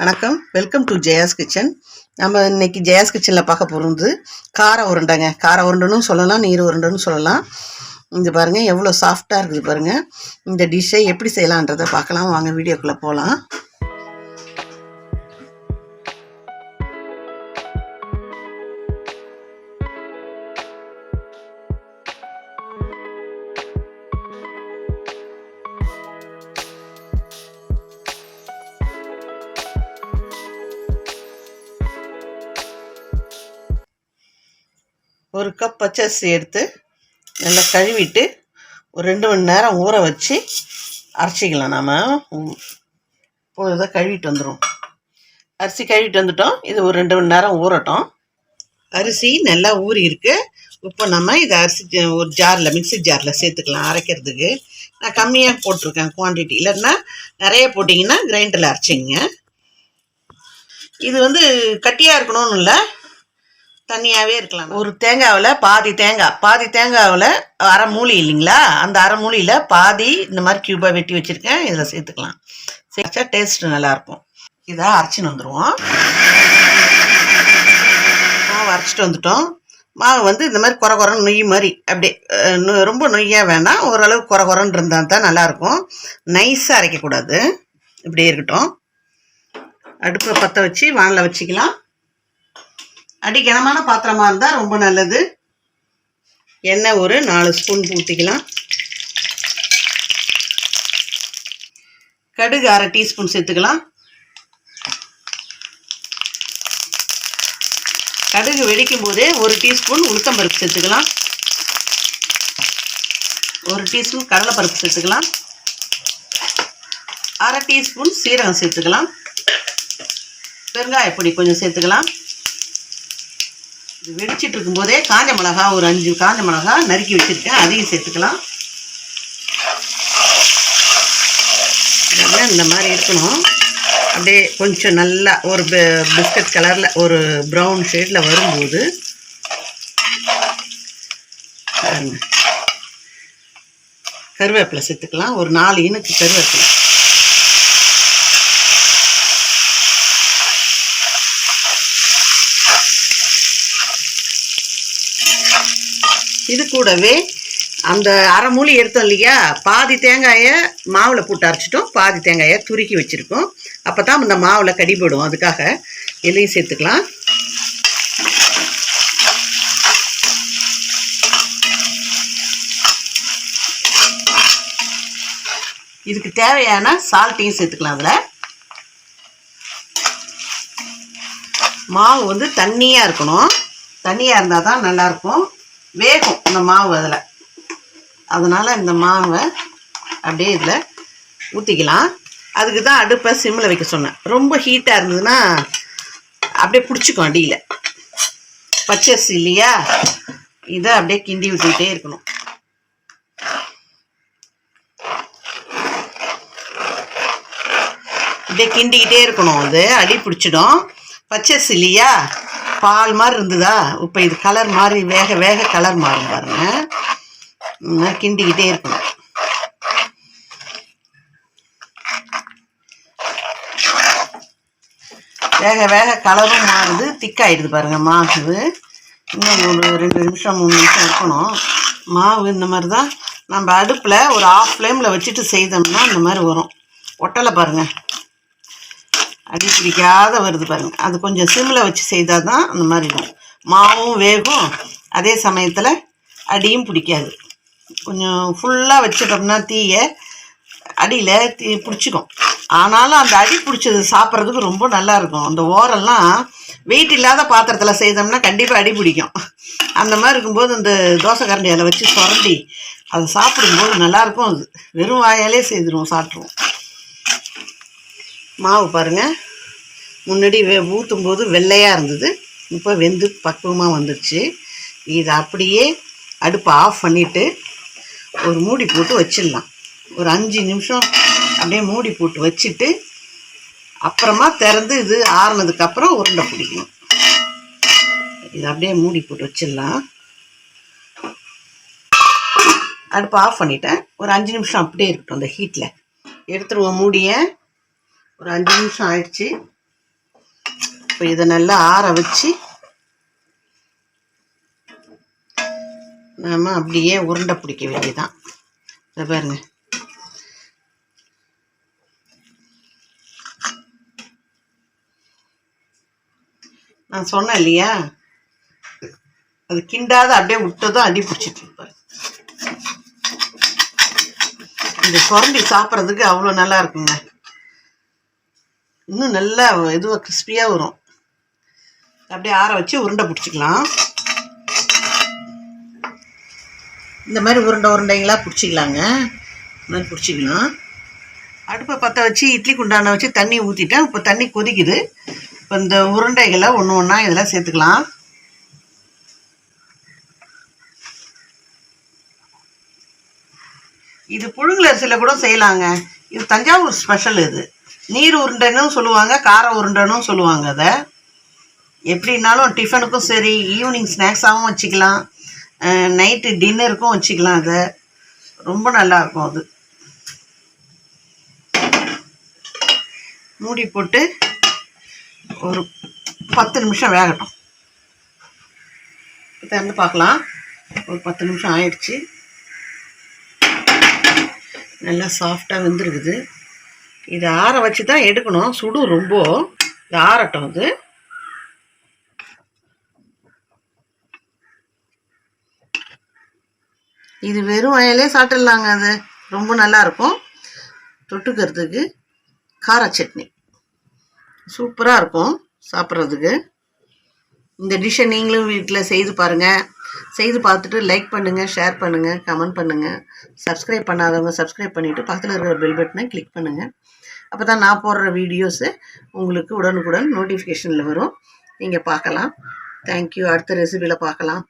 வணக்கம். Welcome to Jaya's kitchen நம்ம இன்னைக்கு ஜெயாஸ் கிச்சனில் பார்க்க போகிறது கார உருண்டைங்க. கார உருண்டைன்னு சொல்லலாம் நீர் உருண்டைன்னு சொல்லலாம். இது பாருங்கள் எவ்வளோ சாஃப்டாக இருக்குது பாருங்கள் இந்த டிஷ்ஷை எப்படி செய்யலான்றதை பார்க்கலாம். வாங்க வீடியோக்குள்ளே போகலாம் ஒரு கப் பச்சரிசி எடுத்து நல்லா கழுவிட்டு ஒரு ரெண்டு மணி நேரம் ஊற வச்சு அரைச்சிக்கலாம் நாம். இப்போ இதை கழுவிட்டு வந்துடும் அரிசி கழுவிட்டு வந்துட்டோம். இது ஒரு ரெண்டு மணி நேரம் ஊறட்டும். அரிசி நல்லா ஊறி இருக்கு. இப்போ நம்ம இதை அரிசி ஒரு ஜாரில் மிக்ஸி ஜாரில் சேர்த்துக்கலாம் அரைக்கிறதுக்கு. நான் கம்மியாக போட்டிருக்கேன் குவான்டிட்டி இல்லைன்னா நிறைய போட்டிங்கன்னா கிரைண்டரில் அரைச்சிங்க இது வந்து கட்டியாக இருக்கணும்னு இல்லை. தனியாகவே இருக்கலாம். ஒரு தேங்காவில் பாதி தேங்காய் பாதி தேங்காவில் அரை மூலி இல்லைங்களா? அந்த அரை மூலியில் பாதி இந்த மாதிரி கியூபாக வெட்டி வச்சுருக்கேன். இதில் சேர்த்துக்கலாம். சேர்த்தா டேஸ்ட் நல்லாயிருக்கும். இதை அரைச்சின்னு வந்துடுவோம் மாவு அரைச்சிட்டு வந்துட்டோம். மாவு வந்து இந்த மாதிரி குறை குறைன்னு நொய் மாதிரி அப்படியே நொ- ரொம்ப நொய்யாக வேணாம். ஓரளவு குறை குறைன்னு இருந்தால் தான் நல்லாயிருக்கும். நைஸாக அரைக்கக்கூடாது. இப்படியே இருக்கட்டும். அடுப்பை பற்ற வச்சு வானில் வச்சுக்கலாம். அடிக்கனமான பாத்திரமா இருந்தால் ரொம்ப நல்லது. எண்ணெய் ஒரு நாலு ஸ்பூன் ஊற்றிக்கலாம் கடுகு அரை டீஸ்பூன் சேர்த்துக்கலாம். கடுகு வெடிக்கும் போதே ஒரு டீஸ்பூன் உளுத்தம்பருப்பு சேர்த்துக்கலாம். ஒரு டீஸ்பூன் கடலைப்பருப்பு சேர்த்துக்கலாம். அரை டீஸ்பூன் சீரகம் சேர்த்துக்கலாம். பெருங்காயப்பொடி கொஞ்சம் சேர்த்துக்கலாம். வெடிச்சிட்டு இருக்கும்போதே காஞ்ச மிளகா ஒரு அஞ்சு காஞ்ச மிளகா நறுக்கி வச்சுருக்கேன். அதையும் சேர்த்துக்கலாம். இதெல்லாம் இந்த மாதிரி இருக்கணும். அப்படியே கொஞ்சம் நல்லா ஒரு பிஸ்கட் கலரில் ஒரு ப்ரௌன் ஷேடில் வரும்போது கருவேப்பிலை சேர்த்துக்கலாம். ஒரு நாலு இனுக்கு கருவேப்பிலை. இது கூடவே அந்த அரை மூலி எடுத்தோம் இல்லையா? பாதி தேங்காயை மாவில் போட்டு அரைச்சிட்டோம். பாதி தேங்காயை துருக்கி வச்சுருக்கோம். அப்போ தான் இந்த மாவில் கடிபடும் அதுக்காக இலையும் சேர்த்துக்கலாம். இதுக்கு தேவையான சால்ட்டையும் சேர்த்துக்கலாம் அதில். மாவு வந்து தண்ணியாக இருக்கணும். தண்ணியாக இருந்தால் தான் நல்லாயிருக்கும் வேகும் இந்த மாவு அதில். அதனால் இந்த மாவை அப்படியே இதில் ஊற்றிக்கலாம் அதுக்கு தான் அடுப்பை சிம்மில் வைக்க சொன்னேன். ரொம்ப ஹீட்டாக இருந்ததுன்னா அப்படியே பிடிச்சிக்கும் அடியில். பச்சரிசி இல்லையா? இதை அப்படியே கிண்டி விட்டுக்கிட்டே இருக்கணும். அப்படியே கிண்டிக்கிட்டே இருக்கணும். அது அடி பிடிச்சிடும். பச்சரிசி இல்லையா? பால் மாதிரி இருந்ததா? இப்போ இது கலர் மாதிரி வேக வேக கலர் மாறும் பாருங்க. இந்த மாதிரி கிண்டிக்கிட்டே இருக்கணும். வேக வேக கலரும் மாறுது. திக்காயிடுது பாருங்க மாவு. இன்னும் ஒரு ரெண்டு நிமிஷம் மூணு நிமிஷம் இருக்கணும். மாவு இந்த மாதிரி தான் நம்ம அடுப்பில் ஒரு ஆஃப் ஃப்ளேமில் வச்சுட்டு செய்தோம்னா இந்த மாதிரி வரும். ஒட்டலை பாருங்கள் அடி பிடிக்காத வருது பாருங்க. அது கொஞ்சம் சிம்மில் வச்சு செய்தால் தான் அந்த மாதிரி இருக்கும். மாவும் வேகும். அதே சமயத்தில் அடியும் பிடிக்காது. கொஞ்சம் ஃபுல்லாக வச்சிட்டோம்னா தீயை அடியில் தீ பிடிச்சிக்கும். ஆனாலும் அந்த அடி பிடிச்சது சாப்பிட்றதுக்கு ரொம்ப நல்லாயிருக்கும் அந்த ஓரெல்லாம் வெயிட் இல்லாத பாத்திரத்தில் செய்தோம்னா கண்டிப்பாக அடி பிடிக்கும். அந்த மாதிரி இருக்கும்போது அந்த தோசை கரண்டி அதில் வச்சு சுரண்டி அதை சாப்பிடும்போது நல்லாயிருக்கும் அது வெறும் வாயாலே செய்திருவோம் சாப்பிட்ருவோம் மாவு பாருங்கள் முன்னாடி வெ ஊற்றும் போது வெள்ளையாக இருந்தது. இப்போ வெந்து பக்குவமாக வந்துடுச்சு இதை அப்படியே அடுப்பை ஆஃப் பண்ணிவிட்டு ஒரு மூடி போட்டு வச்சிடலாம். ஒரு அஞ்சு நிமிஷம் அப்படியே மூடி போட்டு வச்சுட்டு அப்புறமா திறந்து இது ஆறுனதுக்கப்புறம் உருண்டை பிடிக்கணும். இது அப்படியே மூடி போட்டு வச்சிடலாம். அடுப்பை ஆஃப் பண்ணிட்டேன். ஒரு அஞ்சு நிமிஷம் அப்படியே இருக்கட்டும் அந்த ஹீட்டில் எடுத்துருவோம் மூடியை. ஒரு அஞ்சு நிமிஷம் ஆயிடுச்சு. இப்போ இதை நல்லா ஆற வச்சு நாம் அப்படியே உருண்டை பிடிக்க வேண்டியதான் இதை பாருங்க. நான் சொன்னேன் இல்லையா? அது கிண்டாத அப்படியே விட்டதும் அடி பிடிச்சிட்டு இருப்பாரு இந்த சுரண்டி சாப்பிட்றதுக்கு அவ்வளோ நல்லா இருக்குங்க. இன்னும் நல்லா இதுவாக கிறிஸ்பியாக வரும். அப்படியே ஆற வச்சு உருண்டை பிடிச்சிக்கலாம். இந்த மாதிரி உருண்டை உருண்டைங்களாக பிடிச்சிக்கலாங்க. இந்த மாதிரி பிடிச்சிக்கலாம். அடுப்பை பற்ற வச்சு இட்லி குண்டான வச்சு தண்ணி ஊற்றிட்டேன் இப்போ தண்ணி கொதிக்குது. இப்போ இந்த உருண்டைகளை ஒன்று ஒன்றா இதெல்லாம் சேர்த்துக்கலாம். இது புழுங்கல் அரிசியில் கூட செய்யலாங்க. இது தஞ்சாவூர் ஸ்பெஷல் இது. நீர் உருண்டைன்னு சொல்லுவாங்க கார உருண்டைன்னு சொல்லுவாங்க அதை. எப்படின்னாலும் டிஃபனுக்கும் சரி ஈவினிங் ஸ்நாக்ஸாகவும் வச்சுக்கலாம். நைட்டு டின்னருக்கும் வச்சுக்கலாம் அதை. ரொம்ப நல்லா இருக்கும் அது. மூடி போட்டு ஒரு பத்து நிமிஷம் வேகட்டும். திறந்து பார்க்கலாம். ஒரு பத்து நிமிஷம் ஆயிடுச்சு. நல்லா சாஃப்டாக வந்துருக்குது. இது ஆற வச்சு தான் எடுக்கணும். சுடு ரொம்ப. இது ஆறட்டும் அது. இது வெறும் வயலே சாப்பிட்டுடலாங்க அது. ரொம்ப நல்லா இருக்கும். தொட்டுக்கிறதுக்கு கார சட்னி. சூப்பராக இருக்கும் சாப்பிட்றதுக்கு. இந்த டிஷ்ஷை நீங்களும் வீட்டில் செய்து பாருங்கள் செய்து பார்த்துட்டு லைக் பண்ணுங்கள் ஷேர் பண்ணுங்கள் கமெண்ட் பண்ணுங்கள் சப்ஸ்கிரைப் பண்ணாதவங்க சப்ஸ்கிரைப் பண்ணிவிட்டு பக்கத்தில் இருக்கிற பெல் பட்டனை கிளிக் பண்ணுங்கள் அப்போ தான் நான் போடுற வீடியோஸு உங்களுக்கு உடனுக்குடன் நோட்டிஃபிகேஷனில் வரும். நீங்கள் பார்க்கலாம். தேங்க்யூ அடுத்த ரெசிபியில் பார்க்கலாம்.